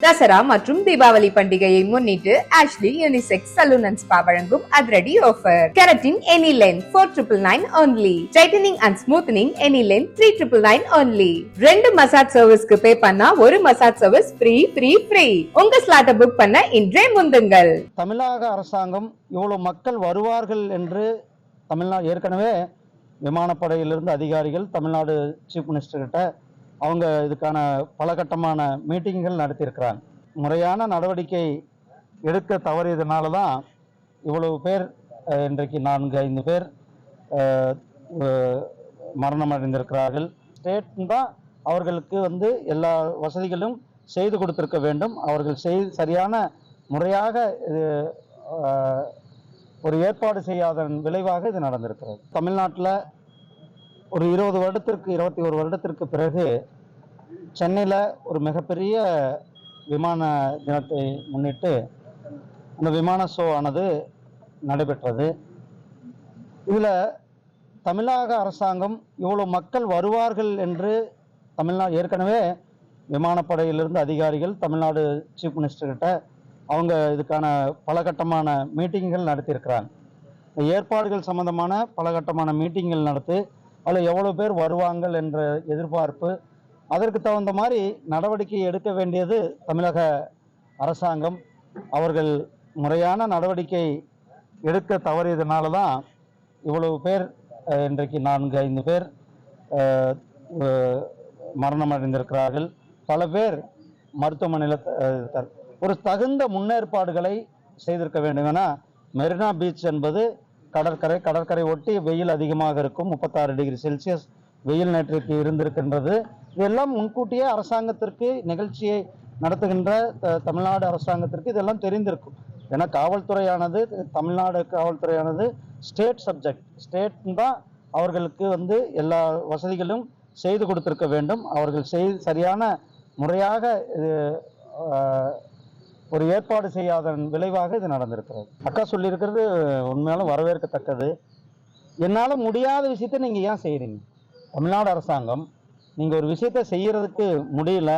தசரா மற்றும் தீபாவளி பண்டிகையை முன்னிட்டு Ashley unisex salon and spa வழங்கும் அதிரடி offer keratin any length four triple nine only tightening and smoothening any length three triple nine only ரெண்டு massage சர்வீஸ்க்கு pay பண்ணா ஒரு massage service free free free உங்க ஸ்லாட்டை புக் பண்ண இன்றே முந்துங்கள். தமிழக அரசாங்கம் இவ்வளோ மக்கள் வருவார்கள் என்று தமிழ்நாடு ஏற்கனவே விமானப்படையிலிருந்து அதிகாரிகள் தமிழ்நாடு சீஃப் மினிஸ்டர்கிட்ட அவங்க இதுக்கான பல கட்டமான மீட்டிங்குகள் நடத்தியிருக்கிறாங்க. முறையான நடவடிக்கை எடுக்க தவறியதுனால தான் இவ்வளவு பேர் இன்றைக்கு நான்கு ஐந்து பேர் மரணம் அடைந்திருக்கிறார்கள் ஸ்டேட் தான் அவர்களுக்கு வந்து எல்லா வசதிகளும் செய்து கொடுத்திருக்க வேண்டும். அவர்கள் செய் சரியான முறையாக இது ஒரு ஏற்பாடு செய்யாதன் விளைவாக இது நடந்திருக்கிறது. தமிழ்நாட்டில் ஒரு இருபது வருடத்திற்கு இருபத்தி ஒரு வருடத்திற்கு பிறகு சென்னையில் ஒரு மிகப்பெரிய விமான தினத்தை முன்னிட்டு அந்த விமான ஷோ ஆனது நடைபெற்றது. இதில் தமிழக அரசாங்கம் இவ்வளோ மக்கள் வருவார்கள் என்று தமிழ்நாடு ஏற்கனவே விமானப்படையிலிருந்து அதிகாரிகள் தமிழ்நாடு சீஃப் மினிஸ்டர்கிட்ட அவங்க இதுக்கான பல கட்டமான மீட்டிங்குகள் நடத்தியிருக்கிறாங்க. இந்த ஏற்பாடுகள் சம்பந்தமான பல கட்டமான மீட்டிங்குகள் நடத்தி அதில் எவ்வளோ பேர் வருவாங்கள் என்ற எதிர்பார்ப்பு அதற்கு தகுந்த மாதிரி நடவடிக்கை எடுக்க வேண்டியது தமிழக அரசாங்கம். அவர்கள் முறையான நடவடிக்கை எடுக்க தவறியதுனால தான் இவ்வளவு பேர் இன்றைக்கு நான்கு ஐந்து பேர் மரணமடைந்திருக்கிறார்கள் மரணம் அடைந்திருக்கிறார்கள் பல பேர் மருத்துவமனையில் ஒரு தகுந்த முன்னேற்பாடுகளை செய்திருக்க வேண்டும். ஏன்னா மெரினா பீச் என்பது கடற்கரை கடற்கரை ஒட்டி வெயில் அதிகமாக இருக்கும். முப்பத்தாறு டிகிரி செல்சியஸ் வெயில் நேற்றுக்கு இருந்திருக்கின்றது. இதெல்லாம் முன்கூட்டியே அரசாங்கத்திற்கு நிகழ்ச்சியை நடத்துகின்ற த- தமிழ்நாடு அரசாங்கத்திற்கு இதெல்லாம் தெரிந்திருக்கும். ஏன்னா காவல்துறையானது தமிழ்நாடு காவல்துறையானது ஸ்டேட் சப்ஜெக்ட். ஸ்டேட் தான் அவர்களுக்கு வந்து எல்லா வசதிகளும் செய்து கொடுத்துருக்க வேண்டும். அவர்கள் செய் சரியான முறையாக இது ஒரு ஏற்பாடு செய்யாதன் விளைவாக இது நடந்திருக்கிறது. அக்கா சொல்லியிருக்கிறது உண்மையாலும் வரவேற்கத்தக்கது. என்னால் முடியாத விஷயத்தை நீங்கள் ஏன் செய்கிறீங்க தமிழ்நாடு அரசாங்கம் நீங்கள் ஒரு விஷயத்தை செய்கிறதுக்கு முடியல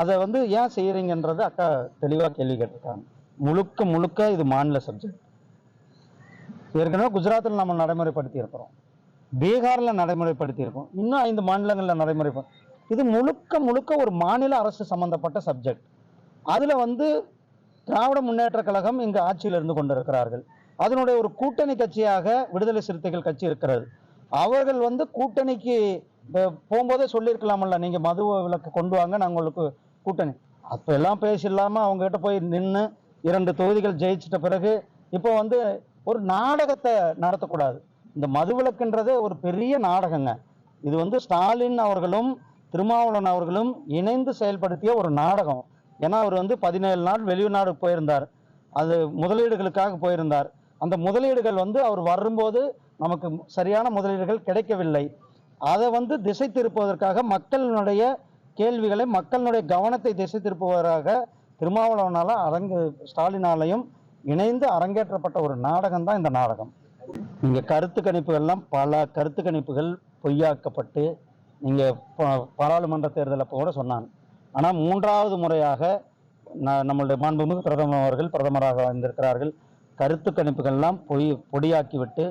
அதை வந்து ஏன் செய்கிறீங்கன்றது அக்கா தெளிவாக கேள்வி கேட்டிருக்காங்க. முழுக்க முழுக்க இது மாநில சப்ஜெக்ட் ஏற்கனவே குஜராத்தில் நம்ம நடைமுறைப்படுத்தி இருக்கிறோம். பீகாரில் நடைமுறைப்படுத்தி இருக்கோம். இன்னும் ஐந்து மாநிலங்களில் நடைமுறை இது முழுக்க முழுக்க ஒரு மாநில அரசு சம்பந்தப்பட்ட சப்ஜெக்ட் அதில் வந்து திராவிட முன்னேற்ற கழகம் இங்கு ஆட்சியில் இருந்து கொண்டிருக்கிறார்கள். அதனுடைய ஒரு கூட்டணி கட்சியாக விடுதலை சிறுத்தைகள் கட்சி இருக்கிறது. அவர்கள் வந்து கூட்டணிக்கு போகும்போதே சொல்லியிருக்கலாமல்ல நீங்கள் மது விலக்கு கொண்டு வாங்க நான் உங்களுக்கு கூட்டணி. அப்போ எல்லாம் பேசிடலாமல் அவங்ககிட்ட போய் நின்று இரண்டு தொகுதிகள் ஜெயிச்சிட்ட பிறகு இப்போ வந்து ஒரு நாடகத்தை நடத்தக்கூடாது. இந்த மது விளக்குன்றதே ஒரு பெரிய நாடகங்க. இது வந்து ஸ்டாலின் அவர்களும் திருமாவளவன் அவர்களும் இணைந்து செயல்படுத்திய ஒரு நாடகம். ஏன்னா அவர் வந்து பதினேழு நாள் வெளிநாடு போயிருந்தார். அது முதலீடுகளுக்காக போயிருந்தார். அந்த முதலீடுகள் வந்து அவர் வரும்போது நமக்கு சரியான முதலீடுகள் கிடைக்கவில்லை. அதை வந்து திசை திருப்புவதற்காக மக்களினுடைய கேள்விகளை மக்களினுடைய கவனத்தை திசை திருப்புவதாக திருமாவளவனால அரங்கு ஸ்டாலினாலையும் இணைந்து அரங்கேற்றப்பட்ட ஒரு நாடகம் தான் இந்த நாடகம். இங்கே கருத்து கணிப்புகள்லாம் பல கருத்து கணிப்புகள் பொய்யாக்கப்பட்டு நீங்கள் பாராளுமன்ற தேர்தல் அப்போ கூட சொன்னாங்க. ஆனால் மூன்றாவது முறையாக நம்மளுடைய மாண்புமிகு பிரதமர் அவர்கள் பிரதமராக வந்திருக்கிறார்கள். கருத்து கணிப்புகள்லாம் பொய் பொடியாக்கிவிட்டு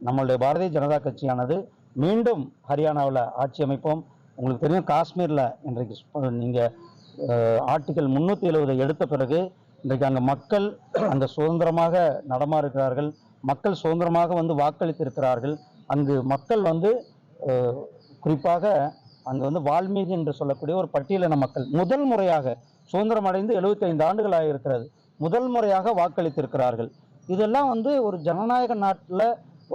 நம்மளுடைய பாரதிய ஜனதா கட்சியானது மீண்டும் ஹரியானாவில் ஆட்சி அமைப்போம். உங்களுக்கு தெரியும் காஷ்மீரில் இன்றைக்கு நீங்கள் ஆர்டிகல் முந்நூற்றி எழுபதை எடுத்த பிறகு இன்றைக்கு அங்கே மக்கள் அங்கே சுதந்திரமாக நடமாறுகிறார்கள் மக்கள் சுதந்திரமாக வந்து வாக்களித்திருக்கிறார்கள். அங்கு மக்கள் வந்து குறிப்பாக அங்கே வந்து வால்மீகி என்று சொல்லக்கூடிய ஒரு பட்டியலின மக்கள் முதல் முறையாக சுதந்திரம் அடைந்து 75 ஆண்டுகளாக இருக்கிறது முதல் முறையாக வாக்களித்திருக்கிறார்கள். இதெல்லாம் வந்து ஒரு ஜனநாயக நாட்டில்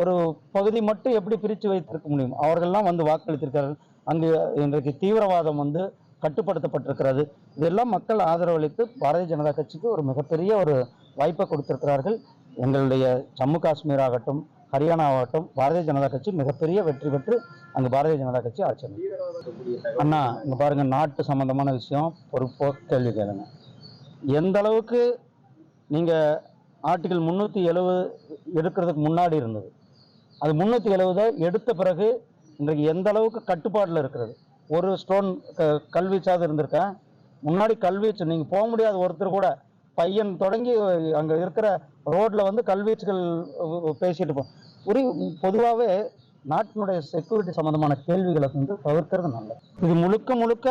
ஒரு பகுதி மட்டும் எப்படி பிரித்து வைத்திருக்க முடியும்? அவர்கள்லாம் வந்து வாக்களித்திருக்கிறார்கள். அங்கு இன்றைக்கு தீவிரவாதம் வந்து கட்டுப்படுத்தப்பட்டிருக்கிறது. இதெல்லாம் மக்கள் ஆதரவளித்து பாரதிய ஜனதா கட்சிக்கு ஒரு மிகப்பெரிய ஒரு வாய்ப்பை கொடுத்திருக்கிறார்கள். எங்களுடைய ஜம்மு காஷ்மீர் ஆகட்டும் ஹரியானா ஆகட்டும் பாரதிய ஜனதா கட்சி மிகப்பெரிய வெற்றி பெற்று அங்கே பாரதிய ஜனதா கட்சி ஆட்சி அண்ணா இங்க பாருங்க நாட்டு சம்பந்தமான விஷயம். பொறுப்போ கேள்வி கேளுங்க. எந்த அளவுக்கு நீங்க ஆர்டிகல் முந்நூற்றி எழுபது எடுக்கிறதுக்கு முன்னாடி இருந்தது? அது முந்நூற்றி எழுபதை எடுத்த பிறகு இன்றைக்கு எந்த அளவுக்கு கட்டுப்பாட்டில் இருக்கிறது? ஒரு ஸ்டோன் க கல்வீச்சாவது இருந்திருக்கேன் முன்னாடி கல்வீச்சு நீங்கள் போக முடியாத ஒருத்தர் கூட பையன் தொடங்கி அங்கே இருக்கிற ரோட்டில் வந்து கல்வீச்சுகள் பேசிட்டு போ ஒரு பொதுவாகவே நாட்டினுடைய செக்யூரிட்டி சம்மந்தமான கேள்விகளை வந்து தவிர்க்கிறது நல்லது. இது முழுக்க முழுக்க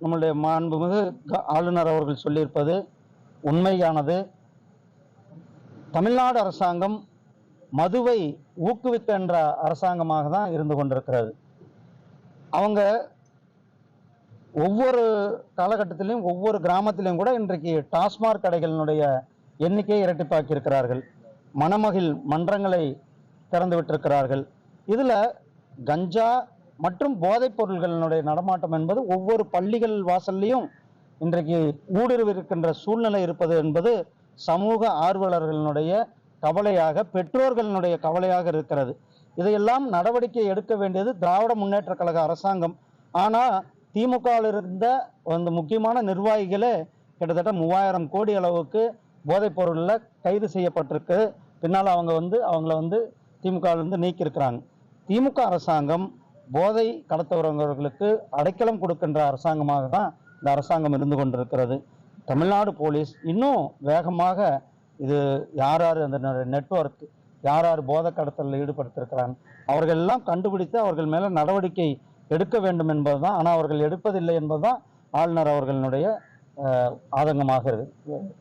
நம்மளுடைய மாண்புமிகு க- ஆளுநர் அவர்கள் சொல்லியிருப்பது உண்மையானது. தமிழ்நாடு அரசாங்கம் மதுவை ஊக்குவிக்கின்ற அரசாங்கமாக தான் இருந்து கொண்டிருக்கிறது. அவங்க ஒவ்வொரு காலகட்டத்திலையும் ஒவ்வொரு கிராமத்திலையும் கூட இன்றைக்கு டாஸ்மாக் கடைகளினுடைய எண்ணிக்கையை இரட்டிப்பாக்கி இருக்கிறார்கள் மணமகிழ் மன்றங்களை திறந்து விட்டிருக்கிறார்கள் இதில் கஞ்சா மற்றும் போதைப் பொருள்களினுடைய நடமாட்டம் என்பது ஒவ்வொரு பள்ளிகள் வாசல்லையும் இன்றைக்கு ஊடுருவிருக்கின்ற சூழ்நிலை இருப்பது என்பது சமூக ஆர்வலர்களினுடைய கவலையாக பெற்றோர்களினுடைய கவலையாக இருக்கிறது. இதையெல்லாம் நடவடிக்கை எடுக்க வேண்டியது திராவிட முன்னேற்ற கழக அரசாங்கம். ஆனால் திமுகவில் இருந்த அந்த முக்கியமான நிர்வாகிகளே கிட்டத்தட்ட மூவாயிரம் கோடி அளவுக்கு போதைப் பொருளில் கைது செய்யப்பட்டிருக்கு. பின்னால் அவங்க வந்து அவங்கள வந்து திமுகவிலிருந்து நீக்கியிருக்கிறாங்க. திமுக அரசாங்கம் போதை கடத்தவரவர்களுக்கு அடைக்கலம் கொடுக்கின்ற அரசாங்கமாக தான் இந்த அரசாங்கம் இருந்து கொண்டிருக்கிறது. தமிழ்நாடு போலீஸ் இன்னும் வேகமாக இது யார் யார் அந்த நெட்வொர்க் யார் யார் போத கடத்தலில் ஈடுபடுத்திருக்கிறாங்க? அவர்கள் எல்லாம் கண்டுபிடித்து அவர்கள் மேலே நடவடிக்கை எடுக்க வேண்டும் என்பதுதான். ஆனால் அவர்கள் எடுப்பதில்லை என்பதுதான் ஆளுநர் அவர்களுடைய ஆதங்கமாகிறது. ஆதங்கமாக